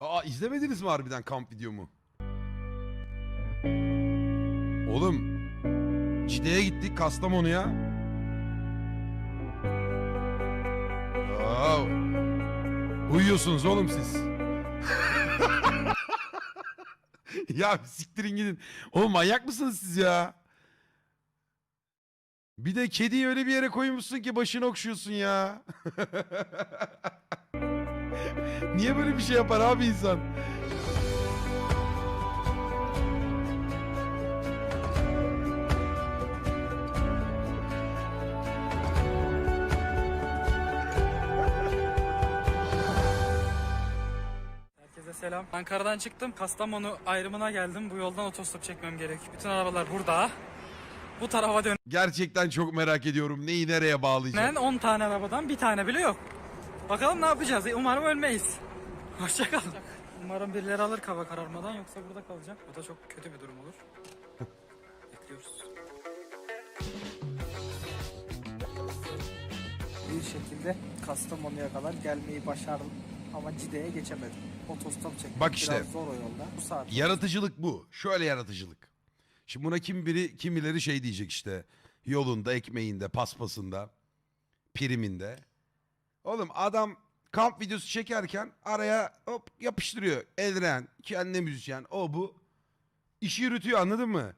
Aa izlemediniz mi harbiden kamp videomu? Oğlum Cide'ye gittik Kastamonu'ya. Aa, uyuyorsunuz oğlum siz. ya siktirin gidin. Oğlum manyak mısınız siz ya? Bir de kediyi öyle bir yere koymuşsun ki başını okşuyorsun ya. Niye böyle bir şey yapar abi insan? Herkese selam. Ankara'dan çıktım. Kastamonu ayrımına geldim. Bu yoldan otostop çekmem gerek. Bütün arabalar burada. Bu tarafa dönen Gerçekten çok merak ediyorum. Neyi nereye bağlayacağım? 10 tane arabadan bir tane bile yok. Bakalım ne yapacağız? Umarım ölmeyiz. Hoşçakalın. Umarım birileri alır hava kararmadan yoksa burada kalacağım. Bu da çok kötü bir durum olur. Bekliyoruz. bir şekilde Kastamonu'ya kadar gelmeyi başardım. Ama Cide'ye geçemedim. Otostop çekmek Bak işte. biraz zor o yolda. Bu saat. Yaratıcılık bu. Şöyle yaratıcılık. Şimdi buna kim biri kimileri şey diyecek işte. Yolunda, ekmeğinde, paspasında, priminde. Oğlum adam kamp videosu çekerken araya hop yapıştırıyor. Elren, kendi müzisyen, o bu. İşi yürütüyor anladın mı?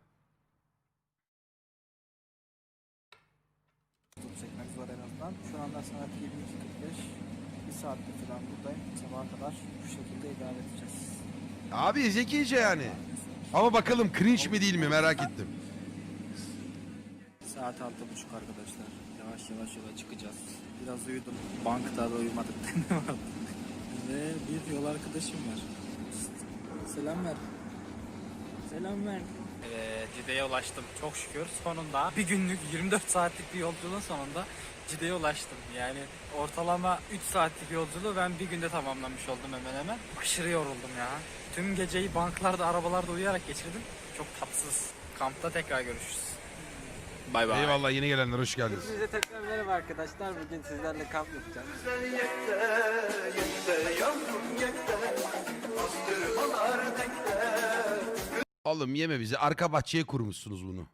Çekmek zor en azından. Şu anda saat 22.45. Bir saatte falan buradayım. Sabaha kadar bu şekilde idare edeceğiz. Abi zekice yani. Ama bakalım cringe mi değil mi merak ettim. Saat 6.30 arkadaşlar. Yavaş yavaş yola çıkacağız. Biraz uyudum. Bankta da uyumadık ne vardı. Ve bir yol arkadaşım var. Selam ver. Selam ver. Evet, Cide'ye ulaştım çok şükür. Sonunda bir günlük 24 saatlik bir yolculuğun sonunda Cide'ye ulaştım. Yani ortalama 3 saatlik yolculuğu ben bir günde tamamlamış oldum hemen hemen. Aşırı yoruldum ya. Tüm geceyi banklarda, arabalarda uyuyarak geçirdim. Çok tatsız. Kampta tekrar görüşürüz. Bay bay. Eyvallah yeni gelenler hoş geldiniz. Size tekrar merhaba arkadaşlar. Bugün sizlerle kamp yapacağız. Oğlum yeme bizi arka bahçeye kurmuşsunuz bunu.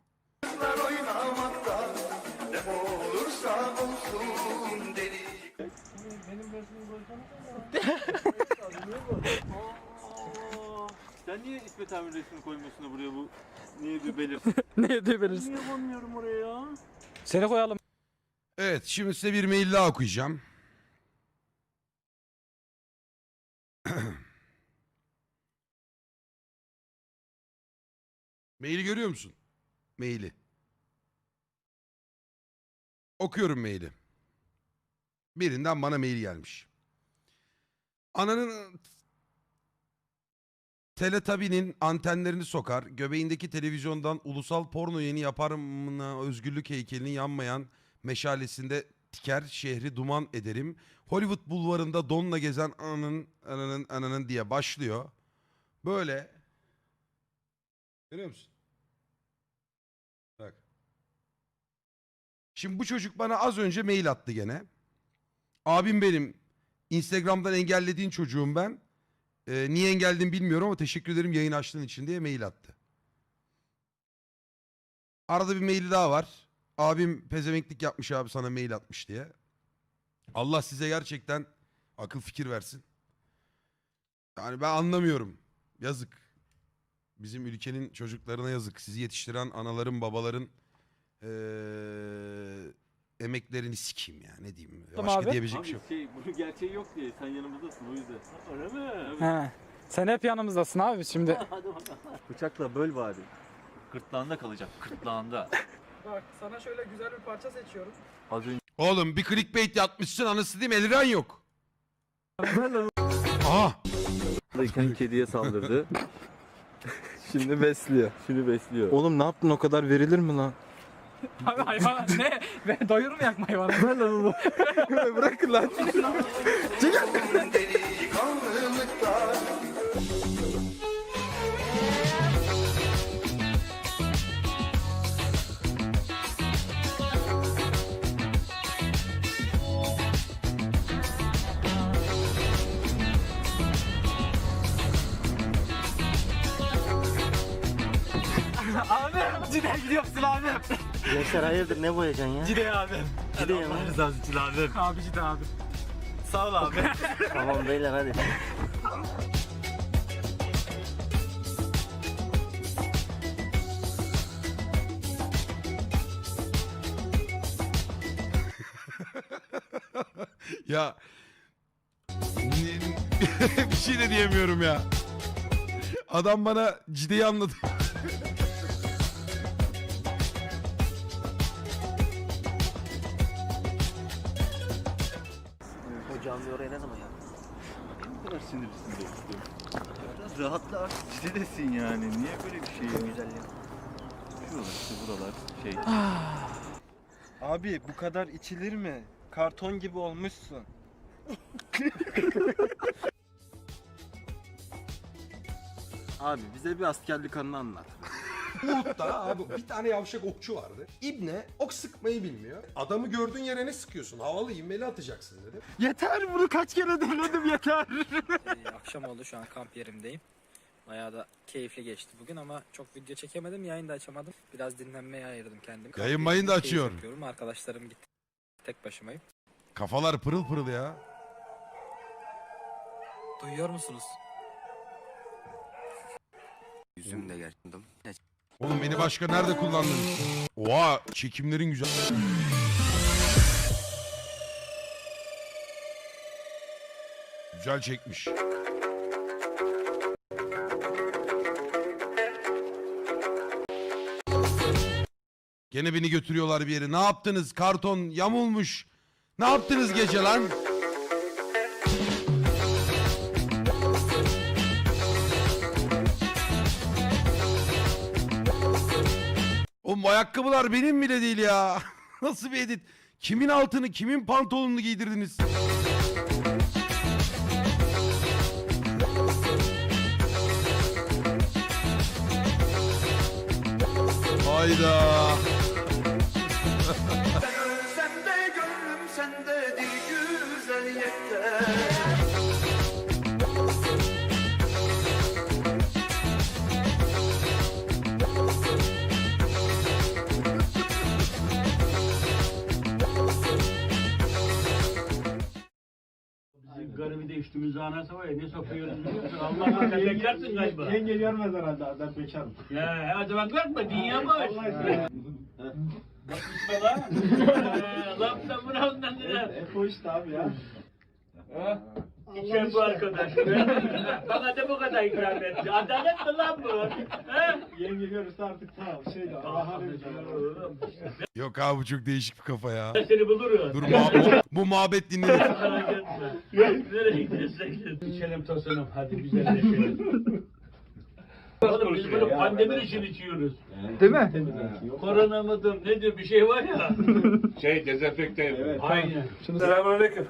Sen niye İsmet abinin resmini koymuyorsun da buraya bu niye bir belirsin? ne diyebiliriz? niye koymuyorum oraya ya? Seni koyalım. Evet şimdi size bir mail daha okuyacağım. Maili görüyor musun? Maili. Okuyorum maili. Birinden bana mail gelmiş. Ananın Teletubby'nin antenlerini sokar, göbeğindeki televizyondan ulusal porno yeni yaparımına özgürlük heykelinin yanmayan meşalesinde tiker, şehri duman ederim. Hollywood bulvarında donla gezen ananın ananın ananın diye başlıyor. Böyle. Görüyor musun? Bak. Şimdi bu çocuk bana az önce mail attı gene. Abim benim. Instagram'dan engellediğin çocuğum ben. Ee, niye engelledin bilmiyorum ama teşekkür ederim yayın açtığın için diye mail attı. Arada bir maili daha var. Abim pezevenklik yapmış abi sana mail atmış diye. Allah size gerçekten akıl fikir versin. Yani ben anlamıyorum. Yazık. Bizim ülkenin çocuklarına yazık. Sizi yetiştiren anaların babaların eee emeklerini sikeyim ya ne diyeyim. Başka abi. diyebilecek bir Abi şey yok. şey bunun gerçeği yok diye sen yanımızdasın o yüzden. Öyle mi? He. Sen hep yanımızdasın abi şimdi. Bıçakla böl bari. Gırtlağında kalacak. Gırtlağında. Bak sana şöyle güzel bir parça seçiyorum. Az önce Oğlum bir clickbait yapmışsın anası değil mi? Eliren yok. Aha. Kendi kediye saldırdı. Şimdi besliyor. Şimdi besliyor. Oğlum ne yaptın o kadar verilir mi lan? Abi hayvan ne? Ben doyurmayak mı hayvanı? Ver lan onu. Bırakın lan. Çekil. abi cidden gidiyorsun abi. Yaşar hayırdır ne boyayacaksın ya? Cide abi. Cide ya. Allah rızası için abi. Abi Cide abi. Sağ ol abi. Tamam beyler hadi. Ya bir şey de diyemiyorum ya. Adam bana cideyi anladı. Sinirlisin dostum. Biraz rahatla artık. Cidedesin yani. Niye böyle bir şey ya? Güzelliği. Şuralar işte buralar şey. Abi bu kadar içilir mi? Karton gibi olmuşsun. Abi bize bir askerlik anını anlat. Uhud'da abi bir tane yavşak okçu vardı. İbne ok sıkmayı bilmiyor. Adamı gördüğün yere ne sıkıyorsun? Havalı inmeli atacaksın dedi. Yeter bunu kaç kere dinledim yeter. Ee, akşam oldu şu an kamp yerimdeyim. Bayağı da keyifli geçti bugün ama çok video çekemedim, yayın da açamadım. Biraz dinlenmeye ayırdım kendimi. Kamp Yayın mayın da yerimde keyif açıyor. yapıyorum. Arkadaşlarım gitti. Tek başımayım. Kafalar pırıl pırıl ya. Duyuyor musunuz? Yüzüm de gerçekten. Oğlum beni başka nerede kullandın? Oha çekimlerin güzel. Güzel çekmiş. Gene beni götürüyorlar bir yere. Ne yaptınız? Karton yamulmuş. Ne yaptınız gece lan? Ayakkabılar benim bile değil ya. Nasıl bir edit? Kimin altını, kimin pantolonunu giydirdiniz? Hayda. Garibi de üstümüze anarsa var ya ne sokuyoruz biliyor musun? Allah'ım sen bekarsın galiba. Yenge görmez herhalde ben bekarım. Ya o zaman korkma dünya boş. Bak işte lan. Allah'ım sen bunu ondan ne? Epo işte abi ya. İşte bu arkadaş. Bana da bu kadar ikram etti. Adalet mi lan bu? Yenge görürse artık tamam. Şey de Allah'a Yok abi bu çok değişik bir kafa ya. Seni buluruz. Dur muha- bu muhabbet dinlenir. Nereye gidersek İçelim tosunum hadi güzelleşelim. Oğlum biz bunu pandemi için içiyoruz. Değil mi? Korona mıdır nedir bir şey var ya. şey dezenfekte. Aynen. Selamünaleyküm.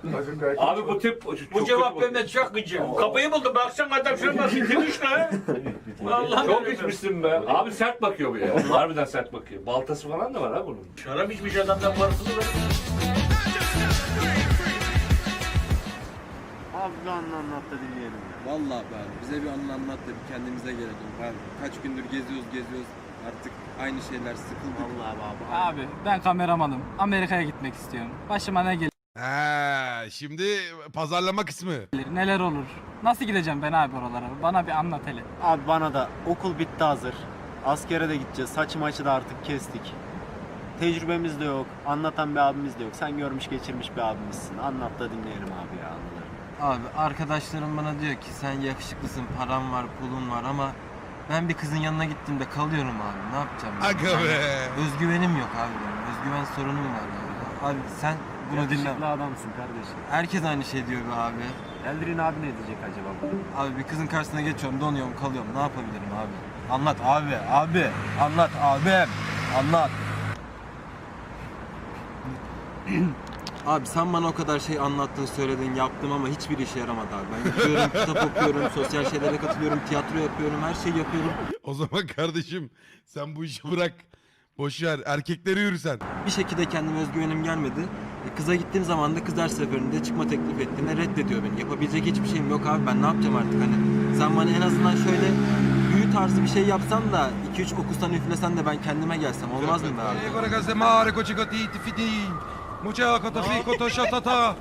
Abi bu tip bu cevap benden çok gıcık. Kapıyı buldum baksana adam şuna nasıl itilmiş lan. Allah çok içmişsin be. Abi sert bakıyor bu ya. Harbiden sert bakıyor. Baltası falan da var ha bunun. Şarap içmiş adamdan parasını ver. Abi bir anını anlat da dinleyelim ya. Vallahi be abi bize bir anını anlat da bir kendimize gelelim. Abi kaç gündür geziyoruz geziyoruz. Artık aynı şeyler sıkıldık. Vallahi abi. Abi ben kameramanım. Amerika'ya gitmek istiyorum. Başıma ne gelir? He, şimdi pazarlama kısmı. Neler olur? Nasıl gideceğim ben abi oralara? Bana bir anlat hele. Abi bana da okul bitti hazır. Askere de gideceğiz. Saçı maçı da artık kestik. Tecrübemiz de yok. Anlatan bir abimiz de yok. Sen görmüş geçirmiş bir abimizsin. Anlat da dinleyelim abi. Abi arkadaşlarım bana diyor ki sen yakışıklısın, param var, pulun var ama ben bir kızın yanına gittim de kalıyorum abi. Ne yapacağım? ben? Aga Yani be. Özgüvenim yok abi benim. Özgüven sorunum var yani. Abi sen bunu dinle. Yakışıklı adamsın kardeşim. Herkes aynı şey diyor be abi. Eldrin abi ne diyecek acaba buna? Abi bir kızın karşısına geçiyorum, donuyorum, kalıyorum. Ne yapabilirim abi? Anlat abi, abi. Anlat abim. Anlat. Abi sen bana o kadar şey anlattın, söyledin, yaptım ama hiçbir işe yaramadı abi. Ben gidiyorum, kitap okuyorum, sosyal şeylere katılıyorum, tiyatro yapıyorum, her şeyi yapıyorum. O zaman kardeşim sen bu işi bırak. Boş ver. Erkeklere yürü sen. Bir şekilde kendime özgüvenim gelmedi. E, Kıza gittiğim zaman da kız her seferinde çıkma teklif ettiğinde reddediyor beni. Yapabilecek hiçbir şeyim yok abi ben ne yapacağım artık hani. Sen bana en azından şöyle büyü tarzı bir şey yapsan da 2-3 okustan üflesen de ben kendime gelsem olmaz mı be abi? Tifidi. Mucha kotofi kotoshatata.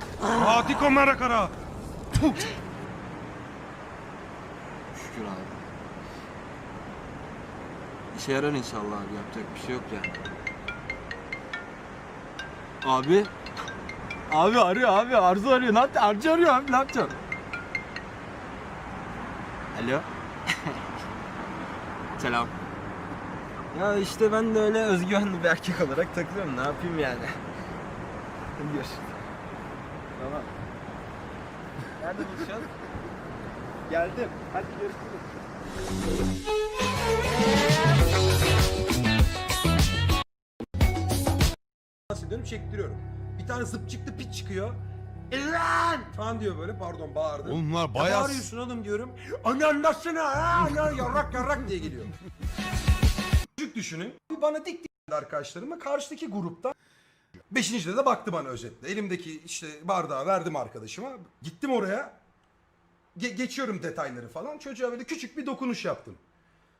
Atiko marakara. Şükür abi. İşe yarar inşallah abi yapacak bir şey yok yani. Abi. Abi arıyor abi Arzu arıyor. Ne yaptı? Arzu arıyor abi ne yapacaksın? Alo. Selam. Ya işte ben de öyle özgüvenli bir erkek olarak takılıyorum. Ne yapayım yani? Görüşürüz. Tamam. Nerede buluşacağız? Geldim. Hadi görüşürüz. bahsediyorum çektiriyorum. Bir tane zıp çıktı pit çıkıyor. Lan falan diyor böyle pardon bağırdı. Bunlar Ne bayağı... bağırıyorsun oğlum diyorum. Anan nasılsın ha? Anan yarrak yarrak diye geliyor. Çocuk düşünün. Bir bana dik dik arkadaşlarıma karşıdaki grupta. Beşincide de baktı bana özetle. Elimdeki işte bardağı verdim arkadaşıma. Gittim oraya. Ge- geçiyorum detayları falan. Çocuğa böyle küçük bir dokunuş yaptım.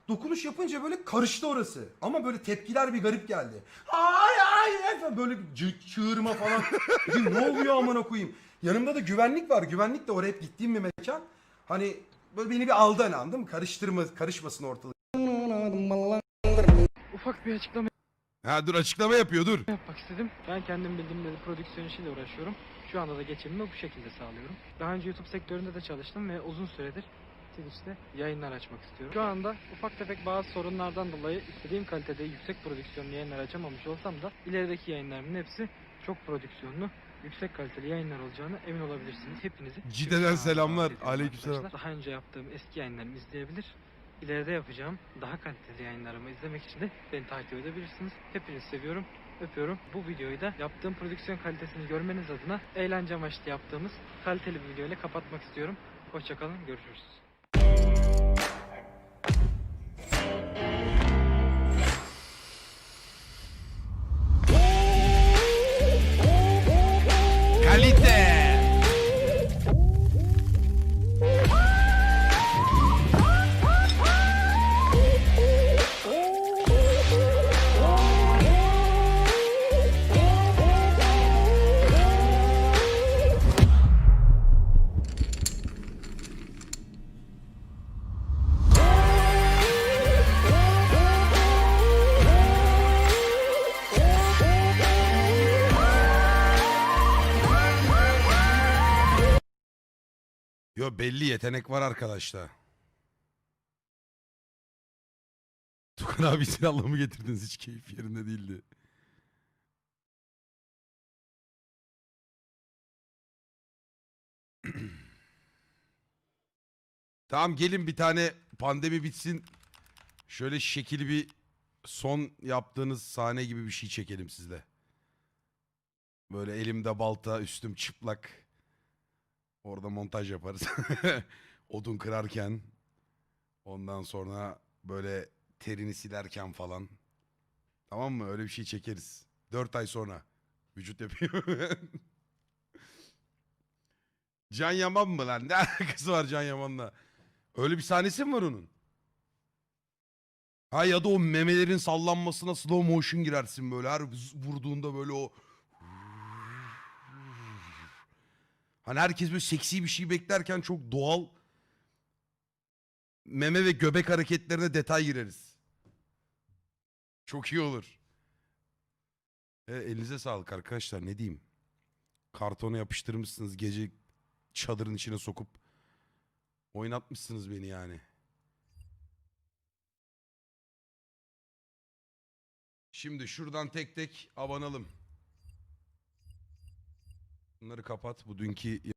Dokunuş yapınca böyle karıştı orası. Ama böyle tepkiler bir garip geldi. Ay ay ay falan böyle bir cı- çığırma falan. Dedim, ne oluyor amına koyayım. Yanımda da güvenlik var. Güvenlik de oraya hep gittiğim bir mekan. Hani böyle beni bir aldı hani anladın mı? Karıştırma, karışmasın ortalık. Ufak bir açıklama Ha dur açıklama yapıyor dur. yapmak istedim. Ben kendim bildiğim bir prodüksiyon işiyle uğraşıyorum. Şu anda da geçimimi bu şekilde sağlıyorum. Daha önce YouTube sektöründe de çalıştım ve uzun süredir Twitch'te yayınlar açmak istiyorum. Şu anda ufak tefek bazı sorunlardan dolayı istediğim kalitede yüksek prodüksiyonlu yayınlar açamamış olsam da ilerideki yayınlarımın hepsi çok prodüksiyonlu, yüksek kaliteli yayınlar olacağını emin olabilirsiniz. Hepinizi Cide'den selamlar. Aleykümselam. arkadaşlar. Daha önce yaptığım eski yayınlarımı izleyebilir. İleride yapacağım daha kaliteli yayınlarımı izlemek için de beni takip edebilirsiniz. Hepinizi seviyorum, öpüyorum. Bu videoyu da yaptığım prodüksiyon kalitesini görmeniz adına eğlence amaçlı yaptığımız kaliteli bir video ile kapatmak istiyorum. Hoşçakalın, görüşürüz. Belli yetenek var arkadaşta. Tukan abi silahla mı getirdiniz hiç keyif yerinde değildi. tamam gelin bir tane pandemi bitsin. Şöyle şekil bir son yaptığınız sahne gibi bir şey çekelim sizle. Böyle elimde balta, üstüm çıplak. Orada montaj yaparız. Odun kırarken. Ondan sonra böyle terini silerken falan. Tamam mı? Öyle bir şey çekeriz. Dört ay sonra. Vücut yapıyor. Can Yaman mı lan? Ne alakası var Can Yaman'la? Öyle bir sahnesi mi var onun? Ha ya da o memelerin sallanmasına slow motion girersin böyle. Her vurduğunda böyle o Hani herkes böyle seksi bir şey beklerken çok doğal meme ve göbek hareketlerine detay gireriz. Çok iyi olur. E, elinize sağlık arkadaşlar ne diyeyim. Kartona yapıştırmışsınız gece çadırın içine sokup oynatmışsınız beni yani. Şimdi şuradan tek tek abanalım. Bunları kapat. Bu dünkü